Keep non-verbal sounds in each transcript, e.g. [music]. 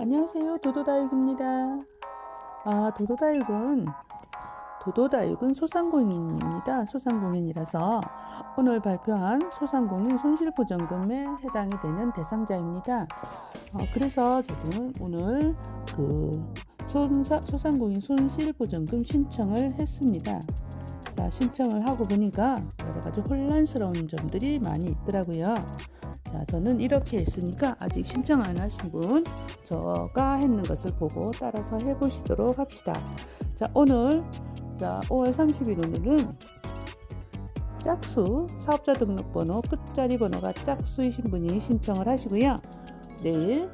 안녕하세요. 도도다육입니다. 아, 도도다육은 도도다육은 소상공인입니다. 소상공인이라서 오늘 발표한 소상공인 손실보전금에 해당이 되는 대상자입니다. 어, 그래서 저는 오늘 그 손사, 소상공인 손실보전금 신청을 했습니다. 자, 신청을 하고 보니까 여러 가지 혼란스러운 점들이 많이 있더라고요. 자, 저는 이렇게 했으니까 아직 신청 안 하신 분, 저가 했는 것을 보고 따라서 해보시도록 합시다. 자, 오늘, 자, 5월 30일 오늘은 짝수, 사업자 등록번호, 끝자리 번호가 짝수이신 분이 신청을 하시고요. 내일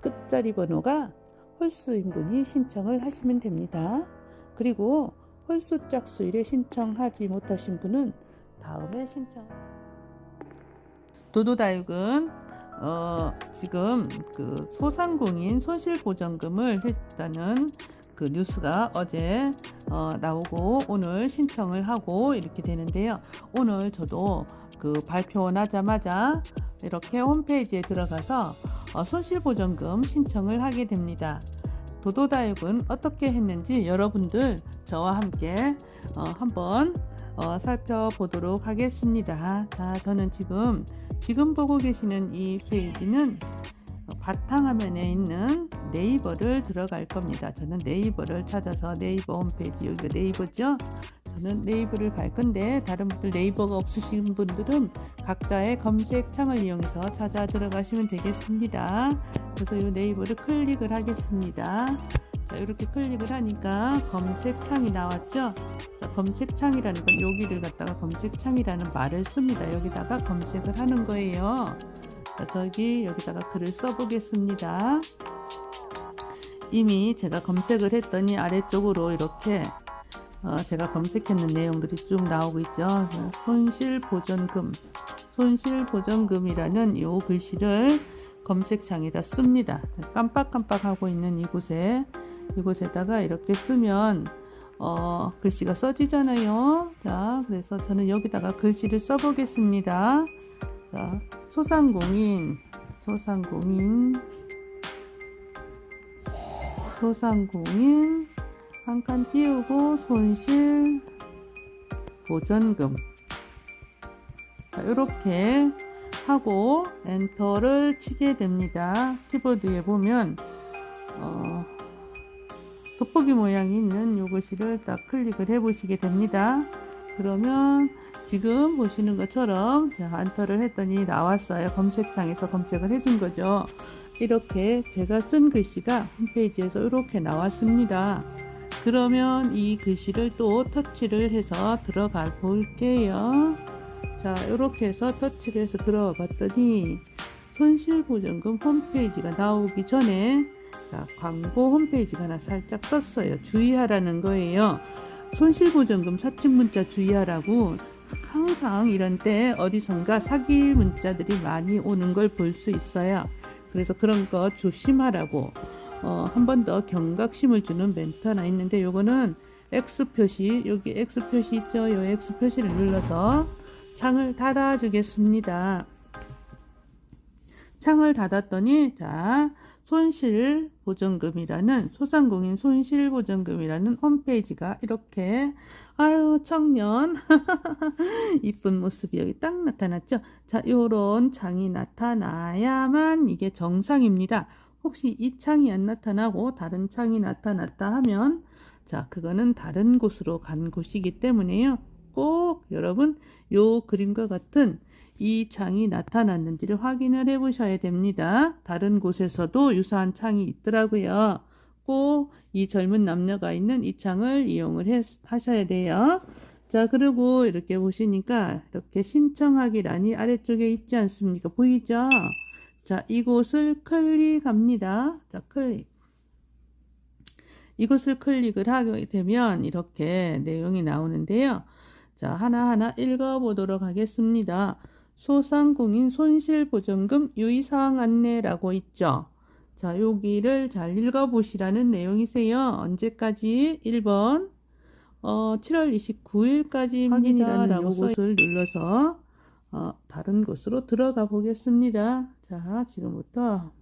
끝자리 번호가 홀수인 분이 신청을 하시면 됩니다. 그리고 홀수 짝수일에 신청하지 못하신 분은 다음에 신청. 도도다육은 어, 지금 그 소상공인 손실보전금을 했다는 그 뉴스가 어제 어, 나오고 오늘 신청을 하고 이렇게 되는데요. 오늘 저도 그 발표 나자마자 이렇게 홈페이지에 들어가서 어, 손실보전금 신청을 하게 됩니다. 도도다육은 어떻게 했는지 여러분들 저와 함께 어, 한번 어, 살펴보도록 하겠습니다. 자, 저는 지금 지금 보고 계시는 이 페이지는 바탕화면에 있는 네이버를 들어갈 겁니다. 저는 네이버를 찾아서 네이버 홈페이지 여기가 네이버죠. 저는 네이버를 갈 건데 다른 분들 네이버가 없으신 분들은 각자의 검색 창을 이용해서 찾아 들어가시면 되겠습니다. 그래서 이 네이버를 클릭을 하겠습니다. 자, 이렇게 클릭을 하니까 검색창이 나왔죠. 자, 검색창이라는 건 여기를 갖다가 검색창이라는 말을 씁니다. 여기다가 검색을 하는 거예요. 자, 저기 여기다가 글을 써보겠습니다. 이미 제가 검색을 했더니 아래쪽으로 이렇게 어, 제가 검색했는 내용들이 쭉 나오고 있죠. 손실보전금, 손실보전금이라는 이 글씨를 검색창에다 씁니다. 깜빡깜빡하고 있는 이곳에 이곳에다가 이렇게 쓰면 어, 글씨가 써지잖아요. 자, 그래서 저는 여기다가 글씨를 써보겠습니다. 자, 소상공인, 소상공인, 소상공인, 한 칸 띄우고 손실 보전금. 자, 이렇게 하고 엔터를 치게 됩니다. 키보드에 보면 어, 돋보기 모양이 있는 요 글씨를 딱 클릭을 해 보시게 됩니다. 그러면 지금 보시는 것처럼 자, 엔터를 했더니 나왔어요. 검색창에서 검색을 해준 거죠. 이렇게 제가 쓴 글씨가 홈페이지에서 이렇게 나왔습니다. 그러면 이 글씨를 또 터치를 해서 들어가 볼게요. 자, 이렇게 해서 터치를 해서 들어가 봤더니 손실보전금 홈페이지가 나오기 전에 자, 광고 홈페이지가 하나 살짝 떴어요. 주의하라는 거예요. 손실보전금 사칭 문자 주의하라고 항상 이런 때 어디선가 사기 문자들이 많이 오는 걸 볼 수 있어요. 그래서 그런 거 조심하라고 어, 한 번 더 경각심을 주는 멘트 하나 있는데 요거는 X 표시 여기 X 표시 있죠? 요 X 표시를 눌러서 창을 닫아 주겠습니다. 창을 닫았더니 자 손실 보전금이라는 소상공인 손실 보전금이라는 홈페이지가 이렇게 아유 청년 [laughs] 이쁜 모습이 여기 딱 나타났죠. 자 요런 창이 나타나야만 이게 정상입니다. 혹시 이 창이 안 나타나고 다른 창이 나타났다 하면 자 그거는 다른 곳으로 간 곳이기 때문에요. 꼭 여러분 요 그림과 같은 이 창이 나타났는지를 확인을 해 보셔야 됩니다. 다른 곳에서도 유사한 창이 있더라고요. 꼭 이 젊은 남녀가 있는 이 창을 이용을 해, 하셔야 돼요. 자, 그리고 이렇게 보시니까 이렇게 신청하기란이 아래쪽에 있지 않습니까? 보이죠? 자, 이곳을 클릭합니다. 자, 클릭. 이곳을 클릭을 하게 되면 이렇게 내용이 나오는데요. 자, 하나하나 읽어보도록 하겠습니다. 소상공인 손실보전금 유의사항 안내라고 있죠. 자, 여기를 잘 읽어보시라는 내용이세요. 언제까지? 1번, 어, 7월 29일까지 확인이라는 요것을 눌러서 어, 다른 곳으로 들어가 보겠습니다. 자, 지금부터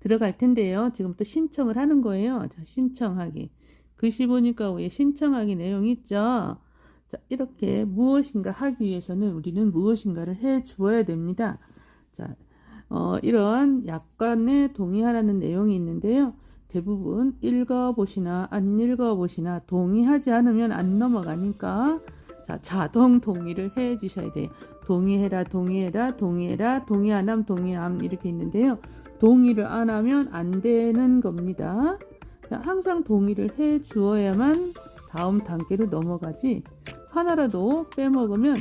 들어갈 텐데요. 지금부터 신청을 하는 거예요. 자, 신청하기. 글씨 보니까 위에 신청하기 내용 있죠. 자, 이렇게 무엇인가 하기 위해서는 우리는 무엇인가를 해 주어야 됩니다. 자, 어, 이런 약간의 동의하라는 내용이 있는데요. 대부분 읽어보시나 안 읽어보시나 동의하지 않으면 안 넘어가니까 자, 자동 동의를 해 주셔야 돼요. 동의해라, 동의해라, 동의해라, 동의 안 함, 동의함 이렇게 있는데요. 동의를 안 하면 안 되는 겁니다. 자, 항상 동의를 해 주어야만 다음 단계로 넘어가지 하나라도 빼먹으면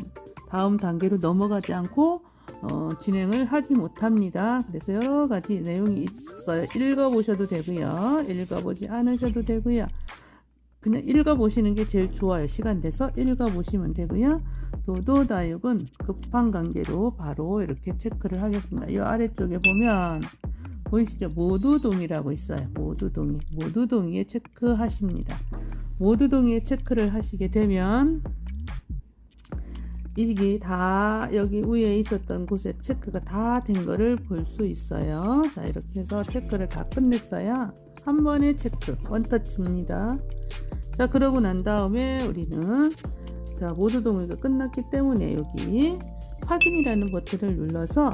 다음 단계로 넘어가지 않고 어, 진행을 하지 못합니다. 그래서 여러 가지 내용이 있어요. 읽어보셔도 되고요. 읽어보지 않으셔도 되고요. 그냥 읽어보시는 게 제일 좋아요. 시간 돼서 읽어보시면 되고요. 도도다육은 급한 관계로 바로 이렇게 체크를 하겠습니다. 이 아래쪽에 보면 보이시죠? 모두 동의라고 있어요. 모두 동의. 모두 동의에 체크하십니다. 모두 동의에 체크를 하시게 되면 이게 다 여기 위에 있었던 곳에 체크가 다 된 거를 볼 수 있어요. 자, 이렇게 해서 체크를 다 끝냈어요. 한 번에 체크, 원터치입니다. 자, 그러고 난 다음에 우리는 자, 모두 동의가 끝났기 때문에 여기 확인이라는 버튼을 눌러서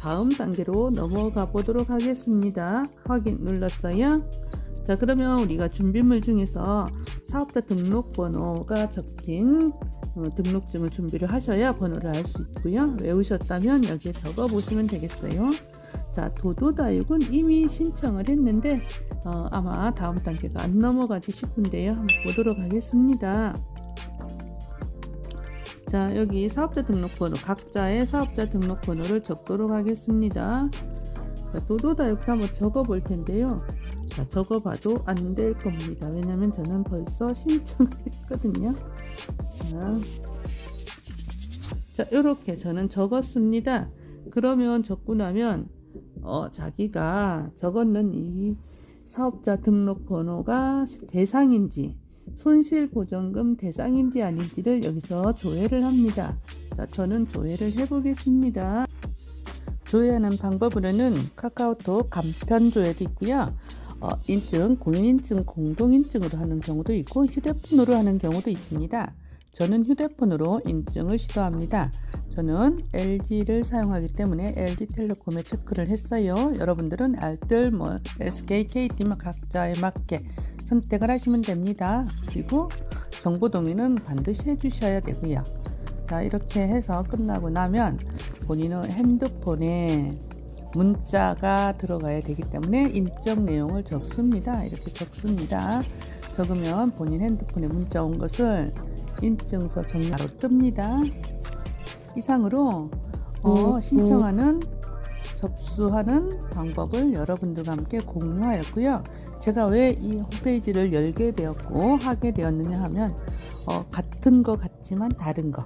다음 단계로 넘어가 보도록 하겠습니다. 확인 눌렀어요. 자, 그러면 우리가 준비물 중에서 사업자 등록번호가 적힌 어, 등록증을 준비를 하셔야 번호를 알 수 있고요. 외우셨다면 여기에 적어 보시면 되겠어요. 자, 도도다육은 이미 신청을 했는데 어, 아마 다음 단계가 안 넘어가지 싶은데요. 한번 보도록 하겠습니다. 자, 여기 사업자 등록번호, 각자의 사업자 등록번호를 적도록 하겠습니다. 자, 도도다육도 한번 적어 볼 텐데요. 자, 적어봐도 안 될 겁니다. 왜냐면 저는 벌써 신청을 [laughs] 했거든요. 자, 자, 요렇게 저는 적었습니다. 그러면 적고 나면, 어, 자기가 적었는 이 사업자 등록 번호가 대상인지, 손실 보전금 대상인지 아닌지를 여기서 조회를 합니다. 자, 저는 조회를 해보겠습니다. 조회하는 방법으로는 카카오톡 간편 조회도 있고요. 어, 인증, 공인인증, 공동인증으로 하는 경우도 있고 휴대폰으로 하는 경우도 있습니다. 저는 휴대폰으로 인증을 시도합니다. 저는 LG를 사용하기 때문에 LG텔레콤에 체크를 했어요. 여러분들은 알뜰, 뭐 SK, KT만 각자에 맞게 선택을 하시면 됩니다. 그리고 정보 동의는 반드시 해주셔야 되고요. 자 이렇게 해서 끝나고 나면 본인은 핸드폰에 문자가 들어가야 되기 때문에 인적 내용을 적습니다. 이렇게 적습니다. 적으면 본인 핸드폰에 문자 온 것을 인증서 정리로 뜹니다. 이상으로 어, 신청하는 접수하는 방법을 여러분들과 함께 공유하였고요. 제가 왜 이 홈페이지를 열게 되었고 하게 되었느냐 하면 어, 같은 거 같지만 다른 거.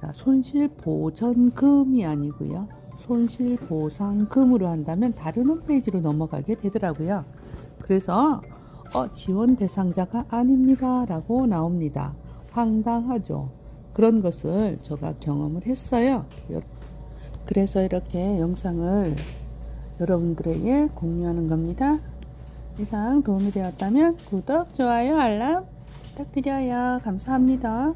자, 손실 보전금이 아니고요. 손실 보상금으로 한다면 다른 홈페이지로 넘어가게 되더라고요. 그래서 어, 지원 대상자가 아닙니다 라고 나옵니다. 황당하죠. 그런 것을 제가 경험을 했어요. 여- 그래서 이렇게 영상을 여러분들에게 공유하는 겁니다. 이상 도움이 되었다면 구독, 좋아요, 알람 부탁드려요. 감사합니다.